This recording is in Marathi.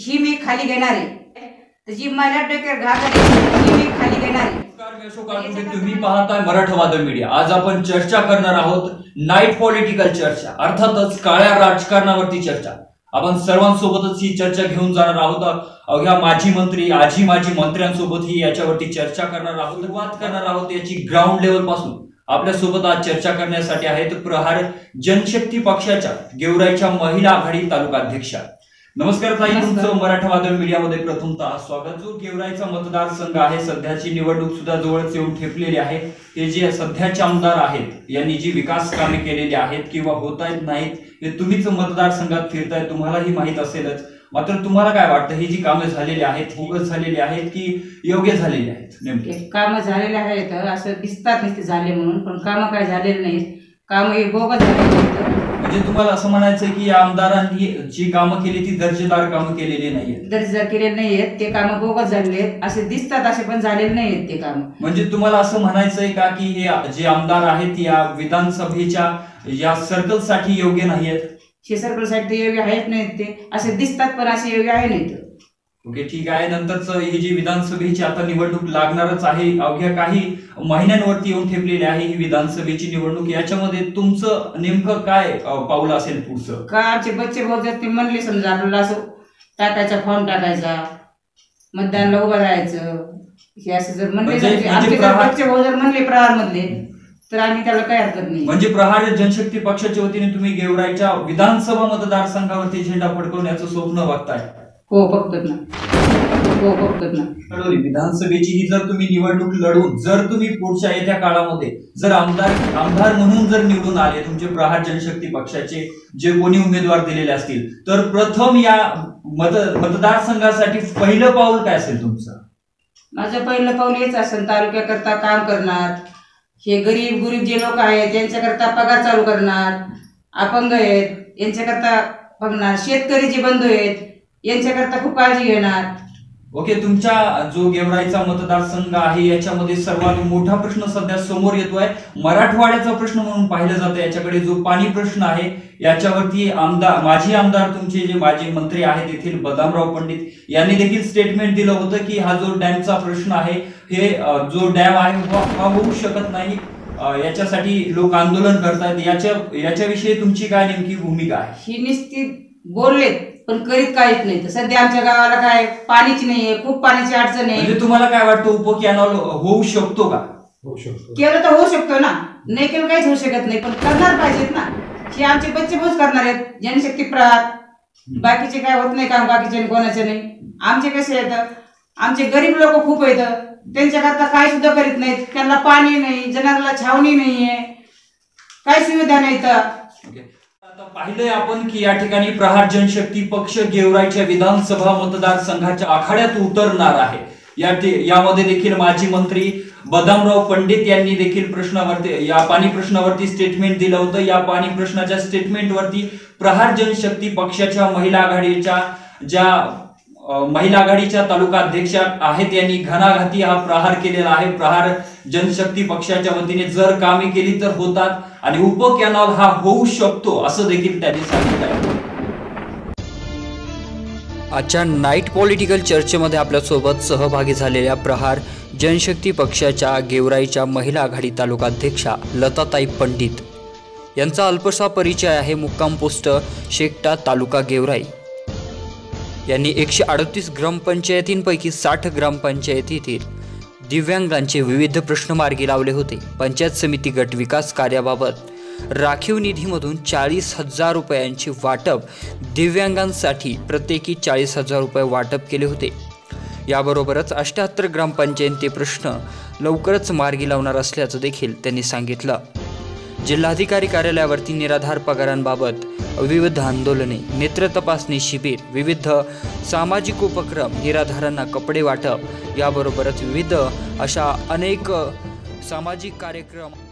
खाली घेणार आहे. जी मला डोक्यावर घात झाली मी खाली घेणार आहे. तुम्ही पाहताय मराठवाद मीडिया. आज आपण चर्चा करणार आहोत नाईट पॉलिटिकल चर्चा अर्थातच काळ्या राजकारणावरती चर्चा. आपण सर्वांसोबतच ही चर्चा घेऊन जाणार आहोत. अवघ्या माजी मंत्री आजी माजी मंत्र्यांसोबत ही याच्यावरती चर्चा करणार आहोत सुरुवात करणार आहोत याची ग्राउंड लेवलपासून. आपल्यासोबत आज चर्चा करण्यासाठी आहेत प्रहार जनशक्ती पक्षाच्या गेवराईच्या महिला आघाडी तालुका अध्यक्षा नमस्कार ताई. तुमचं मराठवाद मीडियामध्ये प्रथमतः स्वागत. जो गेवराईचा मतदारसंघ आहे सध्याची निवडणूक सुद्धा जवळच येऊन ठेपलेली आहे. हे जे सध्याचे आमदार आहेत यांनी जी विकास कामे केलेली आहेत किंवा होत आहेत नाहीत हे तुम्हीच मतदारसंघात फिरताय तुम्हालाही माहीत असेलच. मात्र तुम्हाला काय वाटतं ही जी कामे झालेली आहेत बोगस झालेली आहेत की योग्य झालेली आहेत? नेमके. काम झालेले आहेत असं दिसतात नसते झाले म्हणून पण कामं काय झालेले नाहीत. काम हे बोगस झालेले आहेत. म्हणजे तुम्हाला असं म्हणायचं की या आमदारांनी जी कामं केली ती दर्जेदार कामं केलेली नाहीयेत. दर्जा केलेले नाहीयेत. ते काम बोगस झालेले आहेत. असे दिसतात असे पण झालेले नाहीयेत ते काम. म्हणजे तुम्हाला असं म्हणायचंय का की हे जे आमदार आहेत या विधानसभेच्या या सर्कलसाठी योग्य नाहीयेत? हे सर्कलसाठी ते योग्य आहेत नाहीत ते. असे दिसतात पण असे योग्य आहे नाहीत. ओके ठीक आहे. नंतरच ही जी विधानसभेची आता निवडणूक लागणारच आहे अवघ्या काही महिन्यांवरती येऊन ठेपलेली आहे ही विधानसभेची निवडणूक. याच्यामध्ये तुमचं नेमकं काय पाऊल असेल पुढचं? का आमचे बच्चे भाऊ जर ते म्हणले समजा आपल्याला असं टाकायचा फॉर्म टाकायचा मतदानला उभं राहायचं हे असं जर म्हणले म्हणजे- समजे, म्हणजे आमचे जर प्रहार- बच्चे भाऊ जर म्हणले प्रहार मधले तर आम्ही त्याला काय हरकत नाही. म्हणजे प्रहार जनशक्ती पक्षाच्या वतीने तुम्ही गेवराईच्या विधानसभा मतदारसंघावरती झेंडा फडकवण्याचं स्वप्न बघताय. हो बघतात ना. हो बघतात ना. लढवली विधानसभेची ही जर तुम्ही निवडणूक लढवून जर तुम्ही पुढच्या येत्या काळामध्ये जर आमदार आमदार म्हणून जर निवडून आले तुमचे प्रहार जनशक्ती पक्षाचे जे कोणी उमेदवार दिलेले असतील तर प्रथम या मत मतदारसंघासाठी पहिलं पाऊल काय असेल तुमचं? माझं पहिलं पाऊल हेच असेल तालुक्याकरता काम करणार. हे गरीब गुरीब जे लोक आहेत त्यांच्याकरता पगार चालू करणार. अपंग आहेत यांच्याकरता बघणार. शेतकरी जे बंधू आहेत यांच्याकरता खूप काळजी घेणार. ओके तुमच्या जो गेवराईचा मतदारसंघ आहे याच्यामध्ये सर्वात मोठा प्रश्न सध्या समोर येतोय. मराठवाड्याचा प्रश्न म्हणून पाहिलं जातं याच्याकडे जो पाणी प्रश्न आहे याच्यावरती आमदार माजी आमदार तुमचे जे माजी मंत्री आहेत येथील बदामराव पंडित यांनी देखील स्टेटमेंट दिलं होतं की हा जो डॅमचा प्रश्न आहे हे जो डॅम आहे हा होऊ शकत नाही. याच्यासाठी लोक आंदोलन करतायत. याच्या याच्याविषयी तुमची काय नेमकी भूमिका आहे? ही निस्ती बोललेत. पण करीत काहीच नाही. तर सध्या आमच्या गावाला काय पाणीच नाहीये खूप पाण्याची अडचण आहे. म्हणजे तुम्हाला काय वाटतं उपकॅनॉल होऊ शकतो का? होऊ शकतो. केलं तर होऊ शकतो ना. नाही केलं काहीच होऊ शकत नाही पण करणार पाहिजेत ना. हे आमचे बच्चे बोच करणार आहेत. जनशक्ती प्रात बाकीचे काय होत नाही काम बाकीचे कोणाचे नाही. आमचे कसे आहेत? आमचे गरीब लोक खूप आहेत. त्यांच्याकरता काय सुद्धा करीत नाहीत. त्यांना पाणी नाही जनावराला छावणी नाहीये. काय सुविधा नाही तर पाहिलंय आपण की या ठिकाणी प्रहार जनशक्ती पक्ष गेवराईच्या विधानसभा मतदारसंघाच्या आखाड्यात उतरणार आहे. या यामध्ये देखील माजी मंत्री बदामराव पंडित यांनी देखील प्रश्नावरती या पाणी प्रश्नावरती स्टेटमेंट दिलं होतं. या पाणी प्रश्नाच्या स्टेटमेंटवरती प्रहार जनशक्ती पक्षाच्या महिला आघाडीच्या ज्या महिला आघाडीच्या तालुका अध्यक्षा आहेत यांनी घणाघाती हा प्रहार केलेला आहे. प्रहार जनशक्ती पक्षाच्या वतीने जर कामे केली तर होतात आणि उप कॅनॉल हा होऊ शकतो असं देखील त्यांनी सांगितलं आहे. आजच्या नाईट पॉलिटिकल चर्चेमध्ये आपल्यासोबत सहभागी झालेल्या प्रहार जनशक्ती पक्षाच्या गेवराईच्या महिला आघाडी तालुका अध्यक्षा लताताई पंडित. यांचा अल्पसा परिचय आहे मुक्काम पोस्ट शेकटा तालुका गेवराई. यांनी एकशे अडतीस ग्रामपंचायतींपैकी साठ ग्रामपंचायतीतील दिव्यांगांचे विविध प्रश्न मार्गी लावले होते. पंचायत समिती गट विकास कार्याबाबत राखीव निधीमधून चाळीस हजार रुपयांचे वाटप दिव्यांगांसाठी प्रत्येकी चाळीस हजार रुपये वाटप केले होते. याबरोबरच अष्ट्याहत्तर ग्रामपंचायती प्रश्न लवकरच मार्गी लावणार असल्याचं देखील त्यांनी सांगितलं. जिल्हाधिकारी कार्यालयावरती निराधार पगारांबाबत विविध आंदोलने नेत्र तपासणी शिबिर विविध सामाजिक उपक्रम निराधारांना कपडे वाटप याबरोबरच विविध अशा अनेक सामाजिक कार्यक्रम